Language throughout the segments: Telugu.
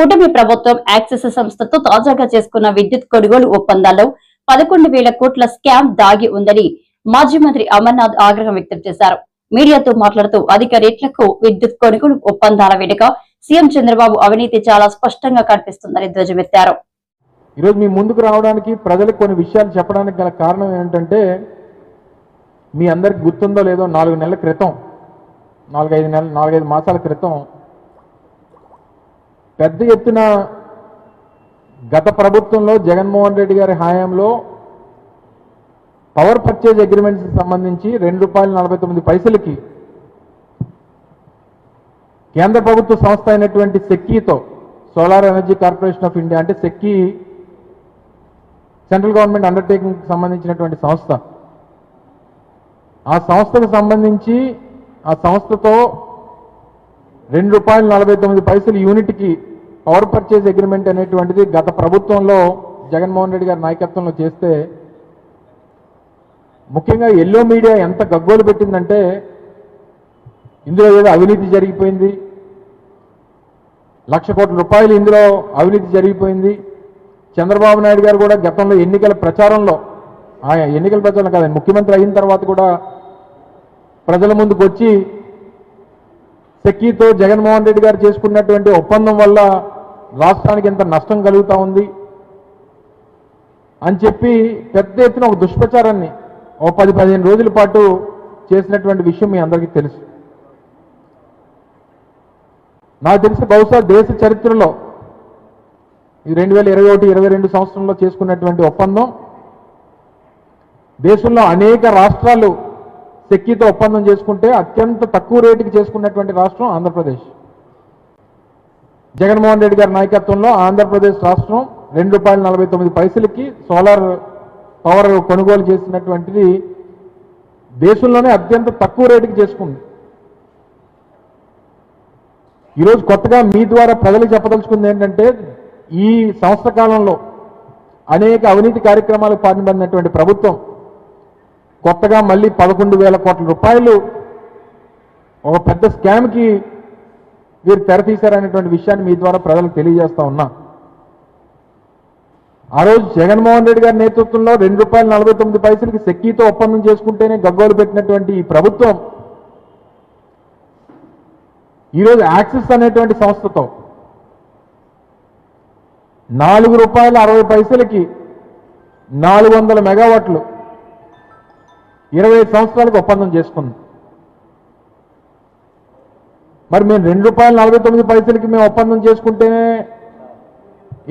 కూటమి ప్రభుత్వం యాక్సిస్ సంస్థతో తాజాగా చేసుకున్న విద్యుత్ కొనుగోలు ఒప్పందాల్లో పదకొండు వేల కోట్ల స్కామ్ దాగి ఉందని మాజీ మంత్రి అమర్నాథ్ ఆగ్రహం వ్యక్తం చేశారు. మీడియాతో మాట్లాడుతూ అధిక రేట్లకు విద్యుత్ కొనుగోలు ఒప్పందాల వెనుక సీఎం చంద్రబాబు అవినీతి చాలా స్పష్టంగా కనిపిస్తుందని ధ్వజమెత్తారు. ఈరోజు మీ ముందుకు రావడానికి ప్రజలకు కొన్ని విషయాలు చెప్పడానికి గల కారణం ఏంటంటే మీ అందరికి గుర్తుందో లేదో నాలుగు నెలల క్రితం నాలుగైదు నెలల నాలుగైదు మాసాల క్రితం పెద్ద ఎత్తున గత ప్రభుత్వంలో జగన్మోహన్ రెడ్డి గారి హయాంలో పవర్ పర్చేజ్ అగ్రిమెంట్స్ సంబంధించి రెండు రూపాయల నలభై తొమ్మిది పైసలకి కేంద్ర ప్రభుత్వ సంస్థ అయినటువంటి సెక్కీతో solar energy corporation of India అంటే సెక్కీ సెంట్రల్ గవర్నమెంట్ అండర్టేకింగ్ సంబంధించినటువంటి సంస్థ. ఆ సంస్థకు సంబంధించి ఆ సంస్థతో రెండు రూపాయల నలభై తొమ్మిది పైసలు యూనిట్కి పవర్ పర్చేజ్ అగ్రిమెంట్ అనేటువంటిది గత ప్రభుత్వంలో జగన్మోహన్ రెడ్డి గారి నాయకత్వంలో చేస్తే ముఖ్యంగా ఎల్లో మీడియా ఎంత గగ్గోలు పెట్టిందంటే ఇందులో ఏదో అవినీతి జరిగిపోయింది. లక్ష కోట్ల రూపాయలు ఇందులో అవినీతి జరిగిపోయింది. చంద్రబాబు నాయుడు గారు కూడా గతంలో ఎన్నికల ప్రచారంలో ఆయన ఎన్నికల ప్రచారం కాదండి ముఖ్యమంత్రి అయిన తర్వాత కూడా ప్రజల ముందుకు వచ్చి సెక్కీతో జగన్మోహన్ రెడ్డి గారు చేసుకున్నటువంటి ఒప్పందం వల్ల రాష్ట్రానికి ఎంత నష్టం కలుగుతూ ఉంది అని చెప్పి పెద్ద ఎత్తున ఒక దుష్ప్రచారాన్ని ఓ పది పదిహేను రోజుల పాటు చేసినటువంటి విషయం మీ అందరికీ తెలుసు. నాకు తెలిసి బహుశా దేశ చరిత్రలో ఈ రెండు వేల ఇరవై ఒకటి ఇరవై రెండు సంవత్సరంలో చేసుకున్నటువంటి ఒప్పందం దేశంలో అనేక రాష్ట్రాలు శక్తితో ఒప్పందం చేసుకుంటే అత్యంత తక్కువ రేటుకి చేసుకున్నటువంటి రాష్ట్రం ఆంధ్రప్రదేశ్. జగన్మోహన్ రెడ్డి గారి నాయకత్వంలో ఆంధ్రప్రదేశ్ రాష్ట్రం రెండు రూపాయల నలభై తొమ్మిది పైసలకి సోలార్ పవర్ కొనుగోలు చేసినటువంటిది దేశంలోనే అత్యంత తక్కువ రేటుకి చేసుకుంది. ఈరోజు కొత్తగా మీ ద్వారా ప్రజలకు చెప్పదలుచుకుంది ఏంటంటే ఈ సంవత్సర కాలంలో అనేక అవినీతి కార్యక్రమాలు పాల్పడినటువంటి ప్రభుత్వం కొత్తగా మళ్ళీ పదకొండు వేల కోట్ల రూపాయలు ఒక పెద్ద స్కామ్కి వీరు తెరతీశారనేటువంటి విషయాన్ని మీ ద్వారా ప్రజలకు తెలియజేస్తా ఉన్నా. ఆ రోజు జగన్మోహన్ రెడ్డి గారి నేతృత్వంలో రెండు రూపాయల నలభై తొమ్మిది పైసలకి సెక్కీతో ఒప్పందం చేసుకుంటేనే గగ్గోలు పెట్టినటువంటి ఈ ప్రభుత్వం ఈరోజు యాక్సిస్ అనేటువంటి సంస్థతో నాలుగు రూపాయల అరవై పైసలకి నాలుగు వందల మెగావాట్లు ఇరవై ఐదు సంవత్సరాలకు ఒప్పందం చేసుకుంది మరి మేము రెండు రూపాయల నలభై తొమ్మిది పైసలకి మేము ఒప్పందం చేసుకుంటేనే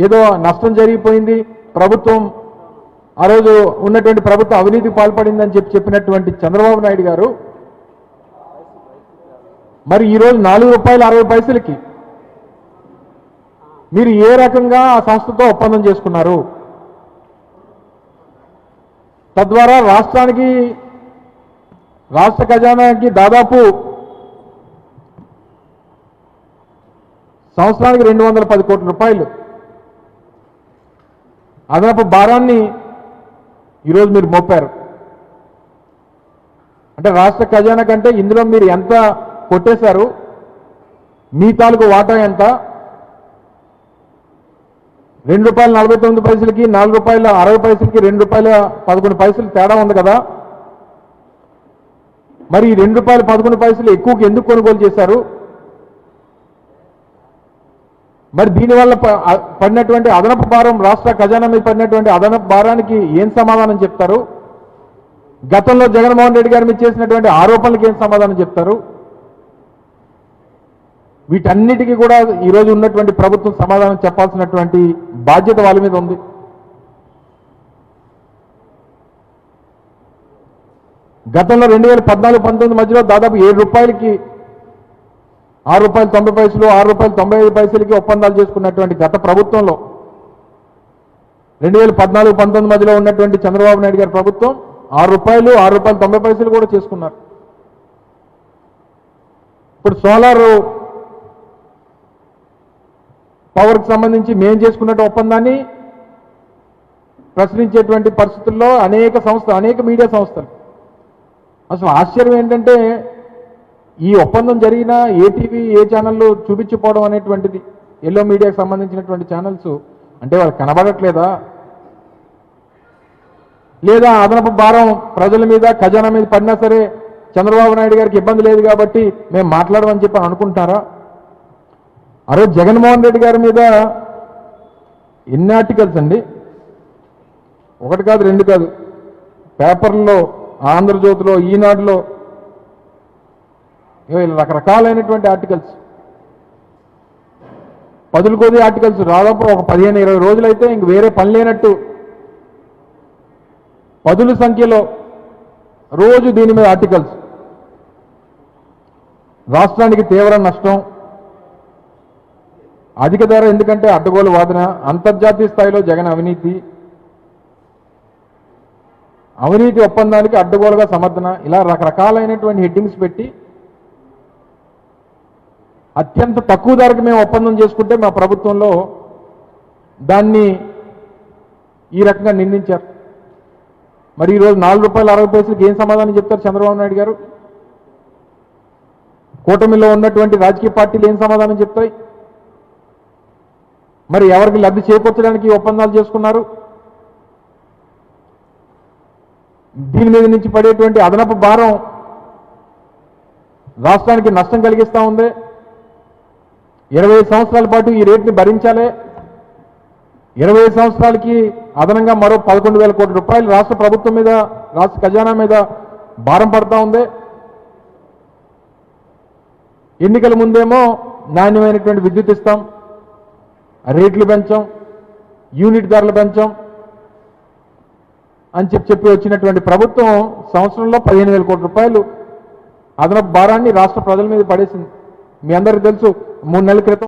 ఏదో నష్టం జరిగిపోయింది. ప్రభుత్వం ఆ రోజు ఉన్నటువంటి ప్రభుత్వం అవినీతికి పాల్పడిందని చెప్పి చెప్పినటువంటి చంద్రబాబు నాయుడు గారు మరి ఈరోజు నాలుగు రూపాయల అరవై పైసలకి మీరు ఏ రకంగా ఆ సంస్థతో ఒప్పందం చేసుకున్నారు? తద్వారా రాష్ట్రానికి రాష్ట్ర ఖజానాకి దాదాపు సంవత్సరానికి రెండు వందల పది కోట్ల రూపాయలు. అదనపు భారాన్ని ఈరోజు మీరు మోపారు. అంటే రాష్ట్ర ఖజానా కంటే ఇందులో మీరు ఎంత కొట్టేశారు మీ తాలూకు వాటా ఎంత? రెండు రూపాయల నలభై తొమ్మిది పైసలకి నాలుగు రూపాయల అరవై పైసలకి రెండు రూపాయల పదకొండు పైసలు తేడా ఉంది కదా? మరి ఈ రెండు రూపాయల పదకొండు పైసలు ఎక్కువకి ఎందుకు కొనుగోలు చేశారు? మరి దీనివల్ల పడినటువంటి అదనపు భారం రాష్ట్ర ఖజానా మీద పడినటువంటి అదనపు భారానికి ఏం సమాధానం చెప్తారు? గతంలో జగన్మోహన్ రెడ్డి గారి మీద చేసినటువంటి ఆరోపణలకు ఏం సమాధానం చెప్తారు? వీటన్నిటికీ కూడా ఈరోజు ఉన్నటువంటి ప్రభుత్వం సమాధానం చెప్పాల్సినటువంటి బాధ్యత వాళ్ళ మీద ఉంది. గతంలో రెండు వేల పద్నాలుగు పంతొమ్మిది మధ్యలో దాదాపు ఏడు రూపాయలకి ఆరు రూపాయలు తొంభై పైసలు ఆరు రూపాయలు తొంభై ఐదు పైసలకి ఒప్పందాలు చేసుకున్నటువంటి గత ప్రభుత్వంలో రెండు వేల పద్నాలుగు పంతొమ్మిది మధ్యలో ఉన్నటువంటి చంద్రబాబు నాయుడు గారి ప్రభుత్వం ఆరు రూపాయలు ఆరు రూపాయలు తొంభై పైసలు కూడా చేసుకున్నారు. ఇప్పుడు సోలార్ పవర్కి సంబంధించి మేము చేసుకున్నట్టు ఒప్పందాన్ని ప్రశ్నించేటువంటి పరిస్థితుల్లో అనేక సంస్థలు అనేక మీడియా సంస్థలు. అసలు ఆశ్చర్యం ఏంటంటే ఈ ఒప్పందం జరిగినా ఏ టీవీ ఏ ఛానల్లో చూపించిపోవడం అనేటువంటిది ఎల్లో మీడియాకు సంబంధించినటువంటి ఛానల్స్ అంటే వాళ్ళు కనబడట్లేదా? లేదా అదనపు భారం ప్రజల మీద ఖజానా మీద పడినా సరే చంద్రబాబు నాయుడు గారికి ఇబ్బంది లేదు కాబట్టి మేము మాట్లాడమని చెప్పి అనుకుంటారా? అరే జగన్మోహన్ రెడ్డి గారి మీద ఎన్ని ఆర్టికల్స్ అండి? ఒకటి కాదు రెండు కాదు. పేపర్లో ఆంధ్రజ్యోతిలో ఈనాడులో రకరకాలైనటువంటి ఆర్టికల్స్. పదులు కొద్ది ఆర్టికల్స్ దాదాపు ఒక పదిహేను ఇరవై రోజులైతే ఇంక వేరే పని లేనట్టు. పదుల సంఖ్యలో రోజు దీని మీద ఆర్టికల్స్. రాష్ట్రానికి తీవ్ర నష్టం. అధిక ధర ఎందుకంటే అడ్డగోలు వాదన అంతర్జాతీయ స్థాయిలో జగన్ అవినీతి. అవినీతి ఒప్పందానికి అడ్డగోలుగా సమర్థన ఇలా రకరకాలైనటువంటి హెడ్డింగ్స్ పెట్టి అత్యంత తక్కువ ధరకు మేము ఒప్పందం చేసుకుంటే మా ప్రభుత్వంలో దాన్ని ఈ రకంగా నిందించారు. మరి ఈరోజు నాలుగు రూపాయలు అరవై పైసలకి ఏం సమాధానం చెప్తారు చంద్రబాబు నాయుడు గారు? కూటమిలో ఉన్నటువంటి రాజకీయ పార్టీలు ఏం సమాధానం చెప్తాయి? మరి ఎవరికి లబ్ధి చేకూర్చడానికి ఒప్పందాలు చేసుకున్నారు? దీని మీద నుంచి పడేటువంటి అదనపు భారం రాష్ట్రానికి నష్టం కలిగిస్తూ ఉంది? ఇరవై సంవత్సరాల పాటు ఈ రేట్ని భరించాలి. ఇరవై సంవత్సరాలకి అదనంగా మరో పదకొండు వేల కోట్ల రూపాయలు రాష్ట్ర ప్రభుత్వం మీద రాష్ట్ర ఖజానా మీద భారం పడతా ఉంది. ఎన్నికల ముందేమో నాణ్యమైనటువంటి విద్యుత్ ఇస్తాం రేట్లు పెంచాం యూనిట్ ధరలు పెంచాం అని చెప్పి చెప్పి వచ్చినటువంటి ప్రభుత్వం సంవత్సరంలో పదిహేను వేల కోట్ల రూపాయలు అదనపు భారాన్ని రాష్ట్ర ప్రజల మీద పడేసింది. మీ అందరికీ తెలుసు మూడు నెలల క్రితం